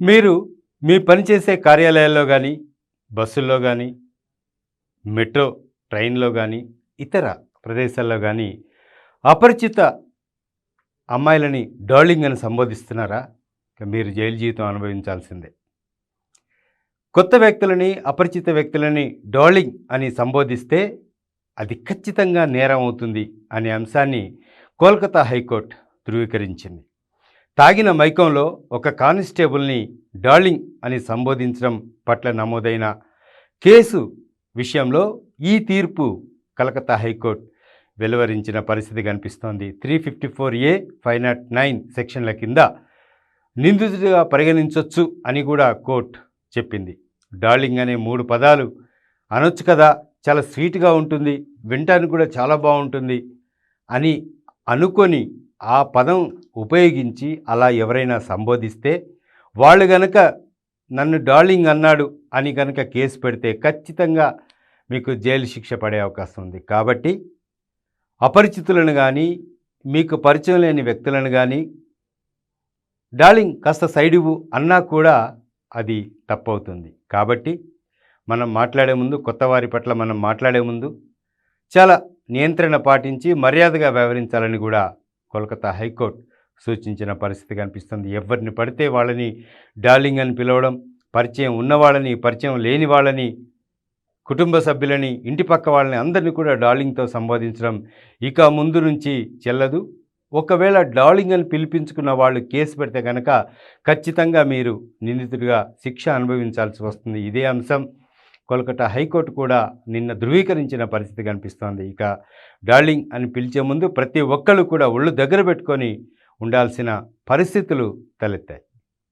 మీరు మీ పనిచేసే కార్యాలయాల్లో కానీ బస్సుల్లో కానీ మెట్రో ట్రైన్లో కానీ ఇతర ప్రదేశాల్లో కానీ అపరిచిత అమ్మాయిలని డార్లింగ్ అని సంబోధిస్తున్నారా? మీరు జైలు జీవితం అనుభవించాల్సిందే. కొత్త వ్యక్తులని అపరిచిత వ్యక్తులని డార్లింగ్ అని సంబోధిస్తే అది ఖచ్చితంగా నేరం అవుతుంది అనే అంశాన్ని కోల్కతా హైకోర్టు ధృవీకరించింది. తాగిన మైకంలో ఒక కానిస్టేబుల్ని డార్లింగ్ అని సంబోధించడం పట్ల నమోదైన కేసు విషయంలో ఈ తీర్పు కలకత్తా హైకోర్టు వెలువరించిన పరిస్థితి కనిపిస్తోంది. Three fifty four A five naught nine సెక్షన్ల కింద నిందితుడిగా పరిగణించవచ్చు అని కూడా కోర్టు చెప్పింది. డార్లింగ్ అనే మూడు పదాలు అనొచ్చు కదా చాలా స్వీట్గా ఉంటుంది వినటానికి కూడా చాలా బాగుంటుంది అని అనుకొని ఆ పదం ఉపయోగించి అలా ఎవరైనా సంబోధిస్తే వాళ్ళు గనక నన్ను డార్లింగ్ అన్నాడు అని కనుక కేసు పెడితే ఖచ్చితంగా మీకు జైలు శిక్ష పడే అవకాశం ఉంది. కాబట్టి అపరిచితులను కానీ మీకు పరిచయం లేని వ్యక్తులను కానీ డార్లింగ్ కాస్త సైడువు అన్నా కూడా అది తప్పవుతుంది. కాబట్టి మనం మాట్లాడే ముందు కొత్త వారి పట్ల మనం మాట్లాడే ముందు చాలా నియంత్రణ పాటించి మర్యాదగా వ్యవహరించాలని కూడా కోల్కతా హైకోర్టు సూచించిన పరిస్థితి కనిపిస్తుంది. ఎవరిని పడితే వాళ్ళని డార్లింగ్ అని పిలవడం పరిచయం ఉన్నవాళ్ళని పరిచయం లేని వాళ్ళని కుటుంబ సభ్యులని ఇంటి పక్క వాళ్ళని అందరినీ కూడా డార్లింగ్తో సంబోధించడం ఇక ముందు నుంచి చెల్లదు. ఒకవేళ డార్లింగ్ అని పిలిపించుకున్న వాళ్ళు కేసు పెడితే కనుక ఖచ్చితంగా మీరు నిందితుడిగా శిక్ష అనుభవించాల్సి వస్తుంది. ఇదే అంశం. కోల్కతా హైకోర్టు కూడా నిన్న ధృవీకరించిన పరిస్థితి కనిపిస్తోంది. ఇక డార్లింగ్ అని పిలిచే ముందు ప్రతి ఒక్కళ్ళు కూడా ఒళ్ళు దగ్గర పెట్టుకొని ఉండాల్సిన పరిస్థితులు తలెత్తాయి.